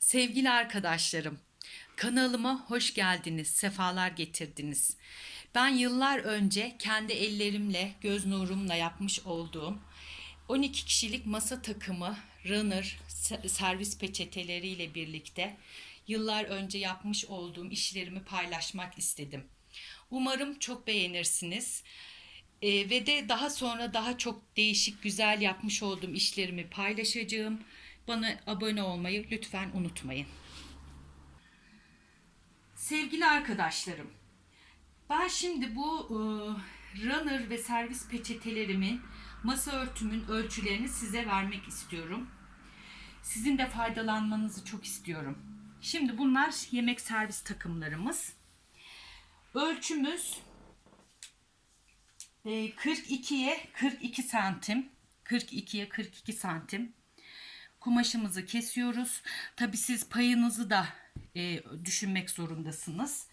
Sevgili arkadaşlarım, kanalıma hoş geldiniz, sefalar getirdiniz. Ben yıllar önce kendi ellerimle, göz nurumla yapmış olduğum 12 kişilik masa takımı, runner, se- servis peçeteleriyle birlikte yıllar önce yapmış olduğum işlerimi paylaşmak istedim. Umarım çok beğenirsiniz. Ee, ve de daha sonra daha çok değişik güzel yapmış olduğum işlerimi paylaşacağım. Bana abone olmayı lütfen unutmayın. Sevgili arkadaşlarım, ben şimdi bu e, runner ve servis peçetelerimin masa örtümün ölçülerini size vermek istiyorum. Sizin de faydalanmanızı çok istiyorum. Şimdi bunlar yemek servis takımlarımız. Ölçümüz e, 42'ye 42 santim. 42'ye 42 santim. Kumaşımızı kesiyoruz. Tabi siz payınızı da e, düşünmek zorundasınız.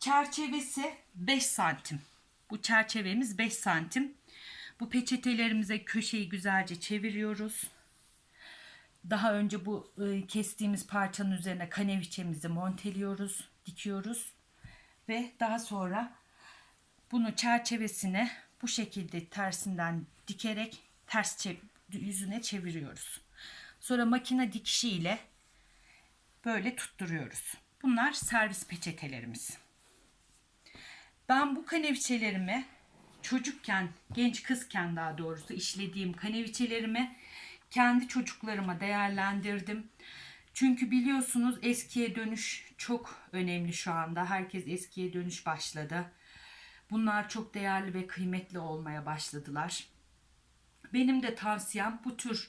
Çerçevesi 5 santim. Bu çerçevemiz 5 santim. Bu peçetelerimize köşeyi güzelce çeviriyoruz. Daha önce bu e, kestiğimiz parçanın üzerine kaneviçemizi monteliyoruz, dikiyoruz ve daha sonra bunu çerçevesine bu şekilde tersinden dikerek ters yüzüne çeviriyoruz. Sonra makine dikişi ile böyle tutturuyoruz. Bunlar servis peçetelerimiz. Ben bu kaneviçelerimi çocukken, genç kızken daha doğrusu işlediğim kaneviçelerimi kendi çocuklarıma değerlendirdim. Çünkü biliyorsunuz eskiye dönüş çok önemli şu anda. Herkes eskiye dönüş başladı. Bunlar çok değerli ve kıymetli olmaya başladılar. Benim de tavsiyem bu tür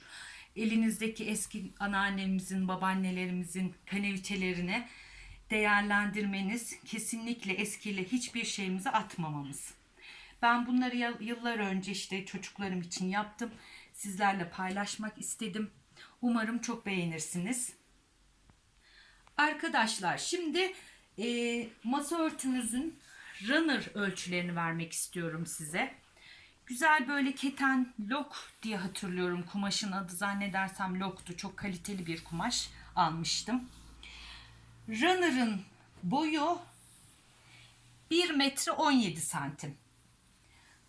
elinizdeki eski anneannemizin, babaannelerimizin kaneviçelerini değerlendirmeniz, kesinlikle eskiyle hiçbir şeyimizi atmamamız. Ben bunları yıllar önce işte çocuklarım için yaptım. Sizlerle paylaşmak istedim. Umarım çok beğenirsiniz. Arkadaşlar şimdi e, masa örtümüzün runner ölçülerini vermek istiyorum size. Güzel böyle keten lok diye hatırlıyorum kumaşın adı zannedersem loktu. Çok kaliteli bir kumaş almıştım. Runner'ın boyu 1 metre 17 santim.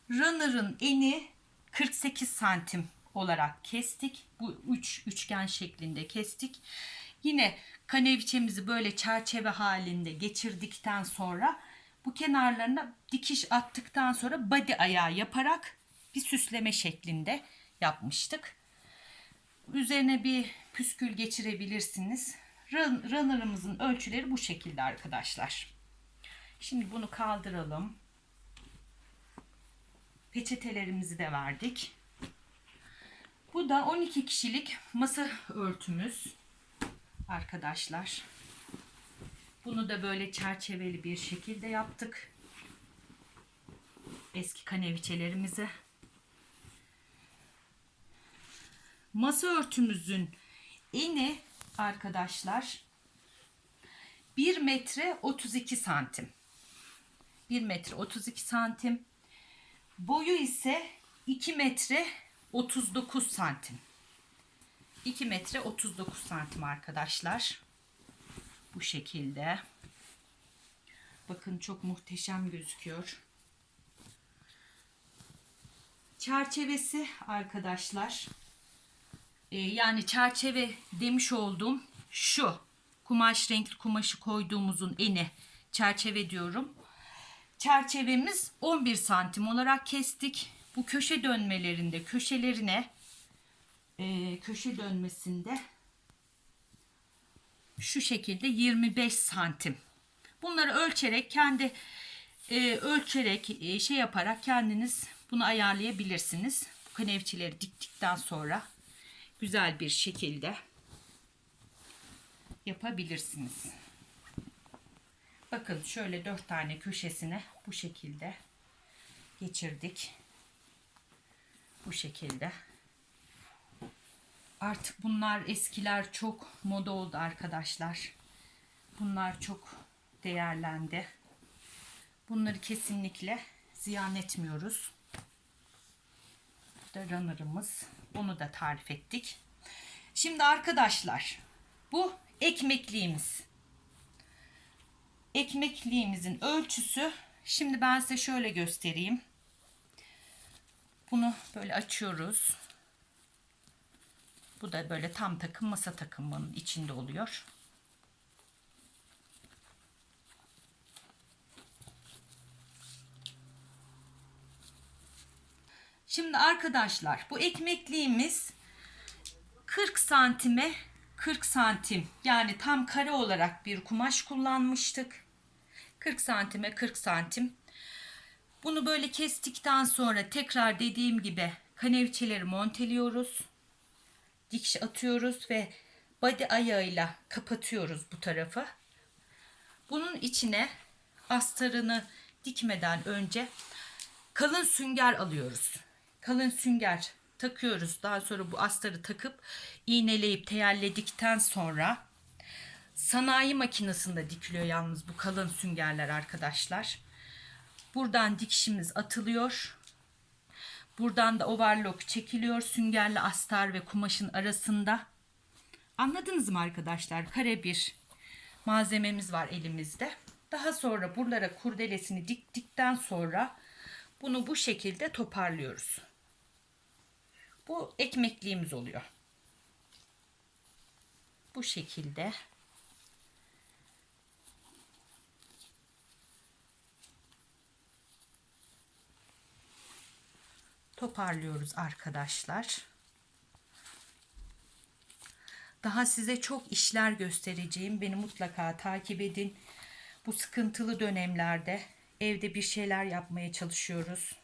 Runner'ın eni 48 santim olarak kestik. Bu üç üçgen şeklinde kestik. Yine kaneviçemizi böyle çerçeve halinde geçirdikten sonra bu kenarlarına dikiş attıktan sonra body ayağı yaparak bir süsleme şeklinde yapmıştık. Üzerine bir püskül geçirebilirsiniz. Run- Runner'ımızın ölçüleri bu şekilde arkadaşlar. Şimdi bunu kaldıralım. Peçetelerimizi de verdik. Bu da 12 kişilik masa örtümüz arkadaşlar. Bunu da böyle çerçeveli bir şekilde yaptık. Eski kaneviçelerimizi. Masa örtümüzün eni arkadaşlar 1 metre 32 santim. 1 metre 32 santim. Boyu ise 2 metre 39 santim. 2 metre 39 santim arkadaşlar. Bu şekilde. Bakın çok muhteşem gözüküyor. Çerçevesi arkadaşlar. e, yani çerçeve demiş olduğum şu. Kumaş renkli kumaşı koyduğumuzun eni çerçeve diyorum. Çerçevemiz 11 santim olarak kestik. Bu köşe dönmelerinde köşelerine e, köşe dönmesinde şu şekilde 25 santim. Bunları ölçerek kendi e, ölçerek e, şey yaparak kendiniz bunu ayarlayabilirsiniz. Bu kanevçileri diktikten sonra güzel bir şekilde yapabilirsiniz. Bakın şöyle dört tane köşesine bu şekilde geçirdik. Bu şekilde. Artık bunlar eskiler çok moda oldu arkadaşlar. Bunlar çok değerlendi. Bunları kesinlikle ziyan etmiyoruz. Bu da runner'ımız. Onu da tarif ettik. Şimdi arkadaşlar bu ekmekliğimiz. Ekmekliğimizin ölçüsü şimdi ben size şöyle göstereyim. Bunu böyle açıyoruz. Bu da böyle tam takım masa takımının içinde oluyor. Şimdi arkadaşlar bu ekmekliğimiz 40 santime 40 santim yani tam kare olarak bir kumaş kullanmıştık. 40 santime 40 santim. Bunu böyle kestikten sonra tekrar dediğim gibi kanevçeleri monteliyoruz. Dikiş atıyoruz ve body ayağıyla kapatıyoruz bu tarafı. Bunun içine astarını dikmeden önce kalın sünger alıyoruz. Kalın sünger takıyoruz. Daha sonra bu astarı takıp iğneleyip teyelledikten sonra sanayi makinesinde dikiliyor yalnız bu kalın süngerler arkadaşlar. Buradan dikişimiz atılıyor. Buradan da overlock çekiliyor süngerle astar ve kumaşın arasında. Anladınız mı arkadaşlar? Kare bir malzememiz var elimizde. Daha sonra buralara kurdelesini diktikten sonra bunu bu şekilde toparlıyoruz. Bu ekmekliğimiz oluyor. Bu şekilde. Toparlıyoruz arkadaşlar. Daha size çok işler göstereceğim. Beni mutlaka takip edin. Bu sıkıntılı dönemlerde evde bir şeyler yapmaya çalışıyoruz.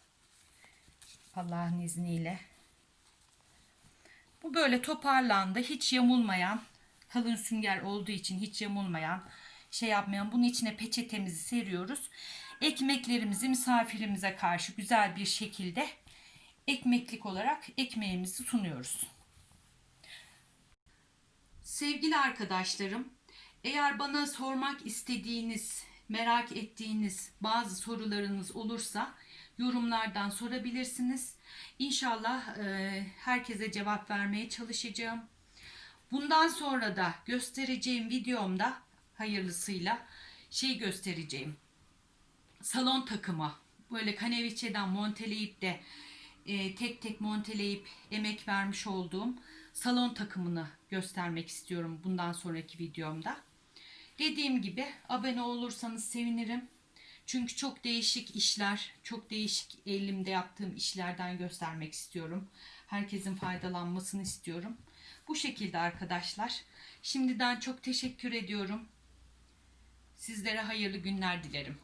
Allah'ın izniyle. Bu böyle toparlandı. Hiç yamulmayan, kalın sünger olduğu için hiç yamulmayan, şey yapmayan. Bunun içine peçetemizi seriyoruz. Ekmeklerimizi misafirimize karşı güzel bir şekilde ekmeklik olarak ekmeğimizi sunuyoruz. Sevgili arkadaşlarım, eğer bana sormak istediğiniz, merak ettiğiniz bazı sorularınız olursa yorumlardan sorabilirsiniz. İnşallah e, herkese cevap vermeye çalışacağım. Bundan sonra da göstereceğim videomda hayırlısıyla şey göstereceğim. Salon takımı böyle kaneviçeden monteleyip de e, tek tek monteleyip emek vermiş olduğum salon takımını göstermek istiyorum bundan sonraki videomda. Dediğim gibi abone olursanız sevinirim. Çünkü çok değişik işler, çok değişik elimde yaptığım işlerden göstermek istiyorum. Herkesin faydalanmasını istiyorum. Bu şekilde arkadaşlar. Şimdiden çok teşekkür ediyorum. Sizlere hayırlı günler dilerim.